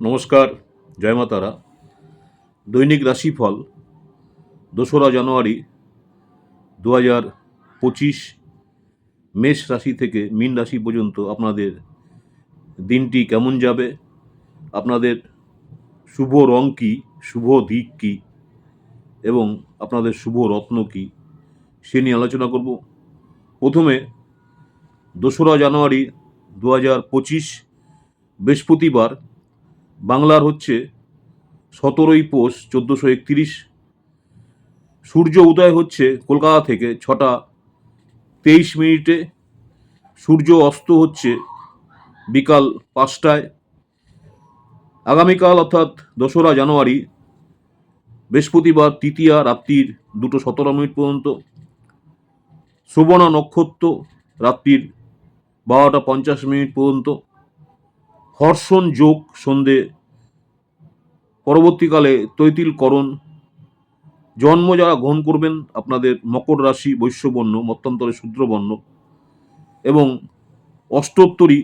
নমস্কার, জয় মা তারা। দৈনিক রাশিফল, দোসরা জানুয়ারি দু হাজার পঁচিশ, মেষ রাশি থেকে মীন রাশি পর্যন্ত আপনাদের দিনটি কেমন যাবে? আপনাদের শুভ রং কী, শুভ দিক কী, এবং আপনাদের শুভ রত্ন কী, সে নিয়ে আলোচনা করব। প্রথমে, দোসরা জানুয়ারি দু হাজার পঁচিশ, বৃহস্পতিবার বাংলার হচ্ছে সতেরোই পৌষ চোদ্দোশো একত্রিশ। সূর্য উদয় হচ্ছে কলকাতা থেকে ছটা তেইশ মিনিটে। সূর্য অস্ত হচ্ছে বিকাল পাঁচটায়। আগামীকাল অর্থাৎ দোসরা জানুয়ারি, বৃহস্পতিবার তৃতীয়া রাত্রির দুটো সতেরো মিনিট পর্যন্ত। শ্রবণা নক্ষত্র রাত্রির বারোটা পঞ্চাশ মিনিট পর্যন্ত। হর্ষণ যোগ সন্ধে। পরবর্তীকালে তৈতিলকরণ। জন্ম যারা গ্রহণ করবেন, আপনাদের মকর রাশি বৈশ্যবর্ণ মত্যন্তরে শূদ্রবর্ণ এবং অষ্টোত্তরী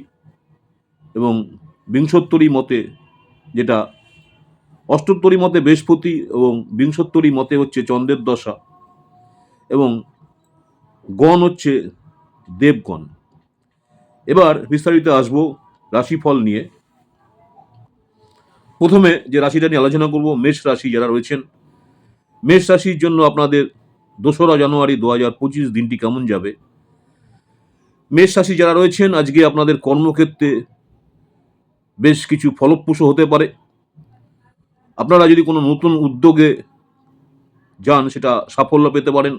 এবং বিংশোত্তরী মতে যেটা অষ্টোত্তরী মতে বৃহস্পতি এবং বিংশোত্তরী মতে হচ্ছে চন্দ্রের দশা এবং গণ হচ্ছে দেবগণ। এবার বিস্তারিত আসব। রাশিফল নিয়ে। প্রথমে যে রাশিটা নিয়ে আলোচনা করব, মেষ রাশি যারা রয়েছেন, মেষ রাশির জন্য আপনাদের দোসরা জানুয়ারি দু হাজার পঁচিশ দিনটি কেমন যাবে? মেষ রাশি যারা রয়েছেন, আজকে আপনাদের কর্মক্ষেত্রে বেশ কিছু ফলপ্রসূ হতে পারে। আপনারা যদি কোনো নতুন উদ্যোগে যান, সেটা সাফল্য পেতে পারেন।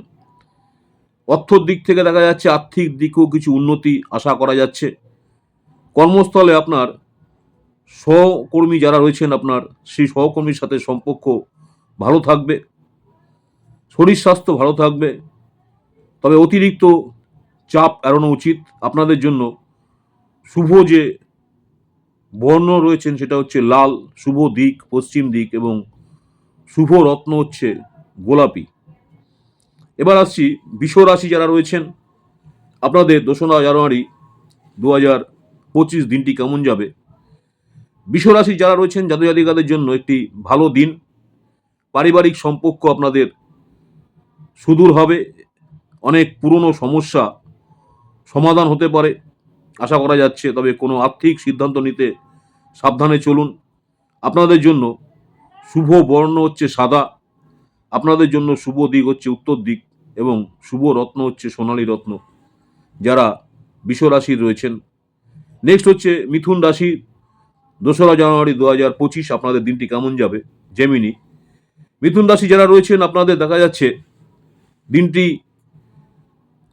অর্থর দিক থেকে দেখা যাচ্ছে, আর্থিক দিকেও কিছু উন্নতি আশা করা যাচ্ছে। কর্মস্থলে আপনার সহকর্মী যারা রয়েছেন, আপনার সেই সহকর্মীর সাথে সম্পর্ক ভালো থাকবে, শরীর স্বাস্থ্য ভালো থাকবে। তবে অতিরিক্ত চাপ এড়ানো উচিত আপনাদের জন্য। শুভ যে বর্ণ রয়েছেন, সেটা হচ্ছে লাল, শুভ দিক, পশ্চিম দিক এবং শুভ রত্ন হচ্ছে গোলাপি। এবার আসছি বিশ্ব রাশি যারা রয়েছেন, আপনাদের দোসরা জানুয়ারি দু হাজার পঁচিশ দিনটি কেমন যাবে? বিশ্বরাশি যারা রয়েছেন জাতক জাতিকাদের জন্য একটি ভালো দিন। পারিবারিক সম্পর্ক আপনাদের সুদূর হবে। অনেক পুরনো সমস্যা সমাধান হতে পারে, আশা করা যাচ্ছে। তবে কোনো আর্থিক সিদ্ধান্ত নিতে সাবধানে চলুন। আপনাদের জন্য শুভ বর্ণ হচ্ছে সাদা। আপনাদের জন্য শুভ দিক হচ্ছে উত্তর দিক এবং শুভ রত্ন হচ্ছে সোনালী রত্ন। যারা বিশ্বরাশির রয়েছেন নেক্সট হচ্ছে মিথুন রাশি, দোসরা জানুয়ারি দু হাজার পঁচিশ, আপনাদের দিনটি কেমন যাবে? জেমিনি মিথুন রাশি যারা রয়েছেন, আপনাদের দেখা যাচ্ছে দিনটি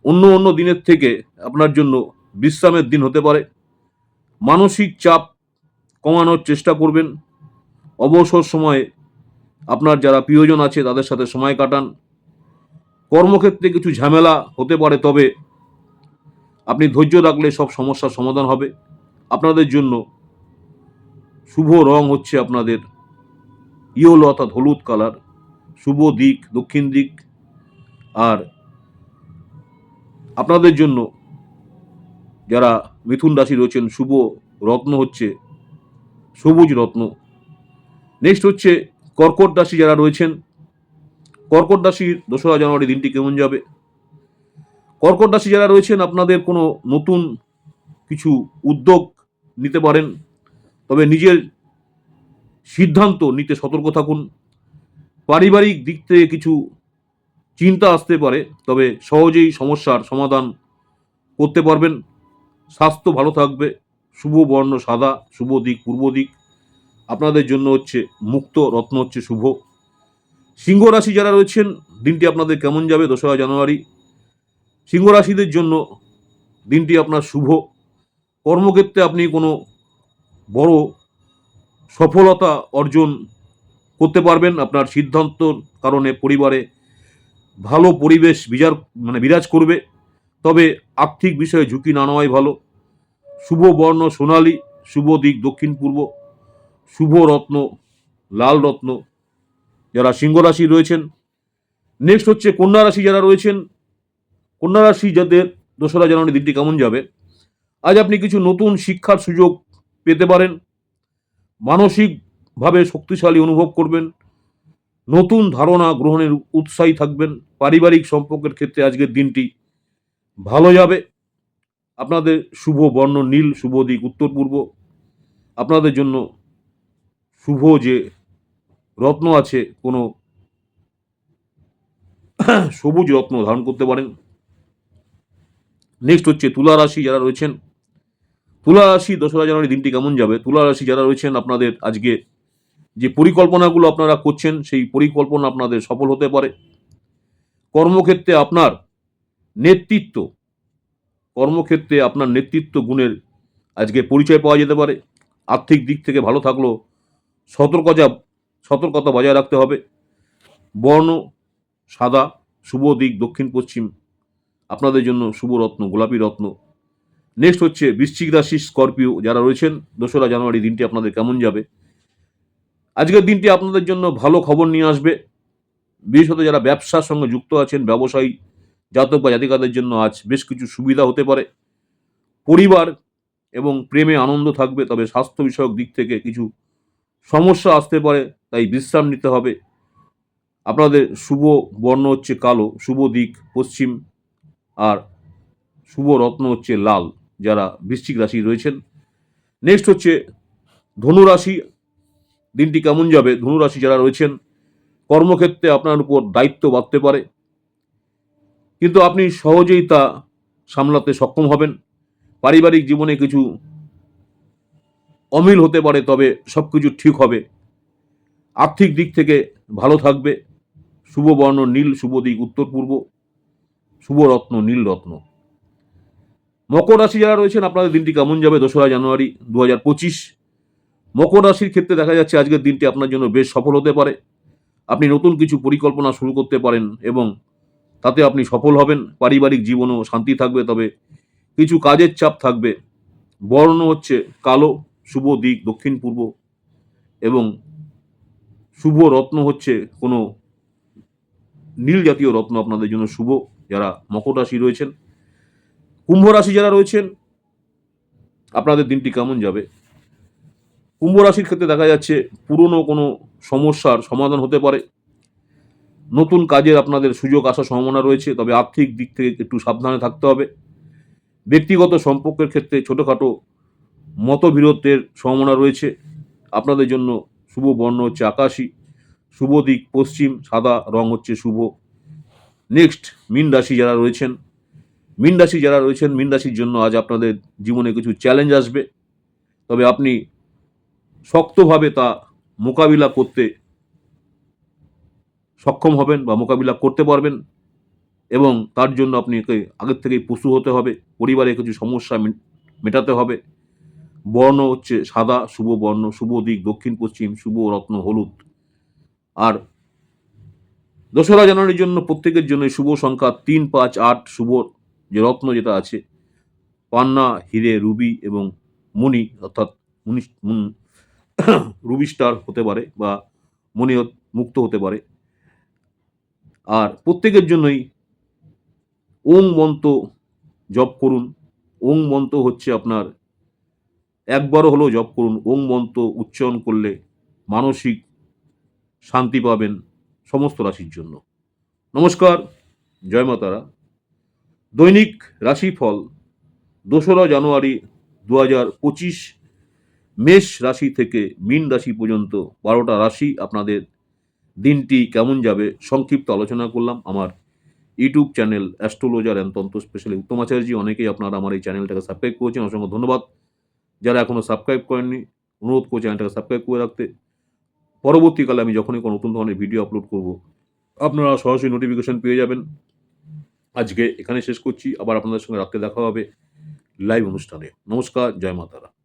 অন্য অন্য দিনের থেকে আপনার জন্য বিশ্রামের দিন হতে পারে। মানসিক চাপ কমানোর চেষ্টা করবেন। অবসর সময়ে আপনার যারা প্রিয়জন আছে, তাদের সাথে সময় কাটান। কর্মক্ষেত্রে কিছু ঝামেলা হতে পারে, তবে আপনি ধৈর্য রাখলে সব সমস্যার সমাধান হবে। আপনাদের জন্য শুভ রং হচ্ছে আপনাদের ইয়েলো অর্থাৎ হলুদ কালার, শুভ দিক, দক্ষিণ দিক। আর আপনাদের জন্য যারা মিথুন রাশি রয়েছেন, শুভ রত্ন হচ্ছে সবুজ রত্ন। নেক্সট হচ্ছে কর্কট রাশি যারা রয়েছেন, কর্কট রাশির দোসরা জানুয়ারি দিনটি কেমন যাবে? কর্কট রাশি যারা রয়েছেন, আপনাদের কোনো নতুন কিছু উদ্যোগ নিতে পারেন, তবে নিজের সিদ্ধান্ত নিতে সতর্ক থাকুন। পারিবারিক দিক থেকে কিছু চিন্তা আসতে পারে, তবে সহজেই সমস্যার সমাধান করতে পারবেন। স্বাস্থ্য ভালো থাকবে, শুভ বর্ণ সাদা, শুভ দিক, পূর্ব দিক। আপনাদের জন্য হচ্ছে মুক্ত রত্ন হচ্ছে শুভ। সিংহ রাশি যারা রয়েছেন, দিনটি আপনাদের কেমন যাবে? দোসরা জানুয়ারি। সিংহ রাশিদের জন্য দিনটি আপনার শুভ। কর্মক্ষেত্রে আপনি কোনো বড় সফলতা অর্জন করতে পারবেন। আপনার সিদ্ধান্তর কারণে পরিবারে ভালো পরিবেশ বিজার মানে বিরাজ করবে। তবে আর্থিক বিষয়ে ঝুঁকি না নেওয়াই ভালো। শুভ বর্ণ সোনালী, শুভ দিক দক্ষিণ পূর্ব, শুভ রত্ন, লাল রত্ন যারা সিংহ রাশি রয়েছেন। নেক্সট হচ্ছে কন্যা রাশি যারা রয়েছেন কন্যা রাশি যাদের দোসরা জানুয়ারি দিনটি কেমন যাবে? আজ আপনি কিছু নতুন শিক্ষার সুযোগ পেতে পারেন। মানসিকভাবে শক্তিশালী অনুভব করবেন। নতুন ধারণা গ্রহণের উৎসাহী থাকবেন। পারিবারিক সম্পর্কের ক্ষেত্রে আজকের দিনটি ভালো যাবে। আপনাদের শুভ বর্ণ নীল, শুভ দিক উত্তর পূর্ব। আপনাদের জন্য শুভ যে রত্ন আছে, কোনো সবুজ রত্ন ধারণ করতে পারেন। নেক্সট হচ্ছে তুলা রাশি যারা রয়েছেন। তুলা রাশি দোসরা জানুয়ারি দিনটি কেমন যাবে? তুলা রাশি যারা রয়েছেন, আপনাদের আজকে যে পরিকল্পনাগুলো আপনারা করছেন, সেই পরিকল্পনা আপনাদের সফল হতে পারে। কর্মক্ষেত্রে আপনার নেতৃত্ব, কর্মক্ষেত্রে আপনার নেতৃত্ব গুণের আজকে পরিচয় পাওয়া যেতে পারে। আর্থিক দিক থেকে ভালো থাকলেও সতর্কতা সতর্কতা বজায় রাখতে হবে। বর্ণ সাদা, শুভ দিক দক্ষিণ পশ্চিম আপনাদের জন্য শুভ রত্ন গোলাপি রত্ন নেক্সট হচ্ছে বৃশ্চিক রাশি স্করপিও, যারা রয়েছেন, দোসরা জানুয়ারি দিনটি আপনাদের কেমন যাবে? আজকের দিনটি আপনাদের জন্য ভালো খবর নিয়ে আসবে। বিশেষত যারা ব্যবসার সঙ্গে যুক্ত আছেন, ব্যবসায়ী, জাতক বা জাতিকাদের জন্য আজ বেশ কিছু সুবিধা হতে পারে। পরিবার এবং প্রেমে আনন্দ থাকবে, তবে স্বাস্থ্য বিষয়ক দিক থেকে কিছু সমস্যা আসতে পারে, তাই বিশ্রাম নিতে হবে। আপনাদের শুভ বর্ণ হচ্ছে কালো, শুভ দিক পশ্চিম আর শুভ রত্ন হচ্ছে লাল, যারা বৃশ্চিক রাশি রয়েছেন। নেক্সট হচ্ছে ধনুরাশি। দিনটি কেমন যাবে? ধনুরাশি যারা রয়েছেন, কর্মক্ষেত্রে আপনার উপর দায়িত্ব বাড়তে পারে। কিন্তু আপনি সহজেই তা সামলাতে সক্ষম হবেন। পারিবারিক জীবনে কিছু অমিল হতে পারে, তবে সব কিছু ঠিক হবে। আর্থিক দিক থেকে ভালো থাকবে। শুভ বর্ণ নীল, শুভ দিক উত্তর পূর্ব শুভ রত্ন নীল রত্ন মকর রাশি যারা রয়েছেন, আপনাদের দিনটি কেমন যাবে? দোসরা জানুয়ারি দু হাজার পঁচিশ। মকর রাশির ক্ষেত্রে দেখা যাচ্ছে আজকের দিনটি আপনার জন্য বেশ সফল হতে পারে। আপনি নতুন কিছু পরিকল্পনা শুরু করতে পারেন এবং তাতে আপনি সফল হবেন। পারিবারিক জীবনও শান্তি থাকবে, তবে কিছু কাজের চাপ থাকবে। বর্ণ হচ্ছে কালো, শুভ দিক দক্ষিণ পূর্ব এবং শুভ রত্ন হচ্ছে কোনো নীল জাতীয় রত্ন আপনাদের জন্য শুভ। যারা মকর রাশি রয়েছেন, কুম্ভ রাশি যারা রয়েছেন, আপনাদের দিনটি কেমন যাবে? কুম্ভ রাশির ক্ষেত্রে দেখা যাচ্ছে পুরনো কোনো সমস্যার সমাধান হতে পারে। নতুন কাজের আপনাদের সুযোগ আসার সম্ভাবনা রয়েছে, তবে আর্থিক দিক থেকে একটু সাবধানে থাকতে হবে। ব্যক্তিগত সম্পর্কের ক্ষেত্রে ছোটোখাটো মতবিরোধের সম্ভাবনা রয়েছে। আপনাদের জন্য শুভ বর্ণ হচ্ছে আকাশী, শুভ দিক পশ্চিম, সাদা রং হচ্ছে শুভ। নেক্সট মিন রাশি যারা রয়েছেন, মিন রাশি যারা রয়েছেন, মিন রাশির জন্য আজ আপনাদের জীবনে কিছু চ্যালেঞ্জ আসবে। তবে আপনি শক্তভাবে তা মোকাবিলা করতে সক্ষম হবেন বা মোকাবিলা করতে পারবেন এবং তার জন্য আপনি আগের থেকেই পশু হতে হবে, পরিবারে কিছু সমস্যা মেটাতে হবে। বর্ণ হচ্ছে সাদা, শুভ বর্ণ, শুভ দিক, দক্ষিণ, পশ্চিম, শুভ, রত্ন, হলুদ। আর দোসরা জানুয়ারির জন্য প্রত্যেকের জন্য শুভ সংখ্যা তিন, পাঁচ, আট, শুভ যে রত্ন যেটা আছে, পান্না, হিরে, রুবি এবং মণি অর্থাৎ মুন- রুবি স্টার হতে পারে বা মণি মুক্ত হতে পারে। আর প্রত্যেকের জন্যই ওং মন্ত্র জপ করুন। ওং মন্ত্র হচ্ছে আপনার একবারও হলেও জপ করুন। ওং মন্ত্র উচ্চারণ করলে মানসিক শান্তি পাবেন। সমস্ত রাশির জন্য। নমস্কার, জয় মাতারা। দৈনিক রাশিফল, দোসরা জানুয়ারি দু হাজার পঁচিশ, মেষ রাশি থেকে মীন রাশি পর্যন্ত বারোটা রাশি আপনাদের দিনটি কেমন যাবে সংক্ষিপ্ত আলোচনা করলাম। আমার ইউটিউব চ্যানেল অ্যাস্ট্রোলজার অ্যান্ড তন্ত্র স্পেশালি উত্তম আচার্যি, অনেকেই আপনারা আমার এই চ্যানেলটাকে সাবস্ক্রাইব করেছেন। অসংখ্য ধন্যবাদ। যারা এখনও সাবস্ক্রাইব করেননি, অনুরোধ করে চ্যানেলটাকে সাবস্ক্রাইব করে রাখতে। পরবর্তীকালে আমি যখনই কোনো নতুন ধরনের ভিডিও আপলোড করব, আপনারা সরাসরি নোটিফিকেশান পেয়ে যাবেন। আজকে এখানে শেষ করছি, আবার আপনাদের সঙ্গে রাত্রে দেখা হবে লাইভ অনুষ্ঠানে। নমস্কার, জয় মাতারা।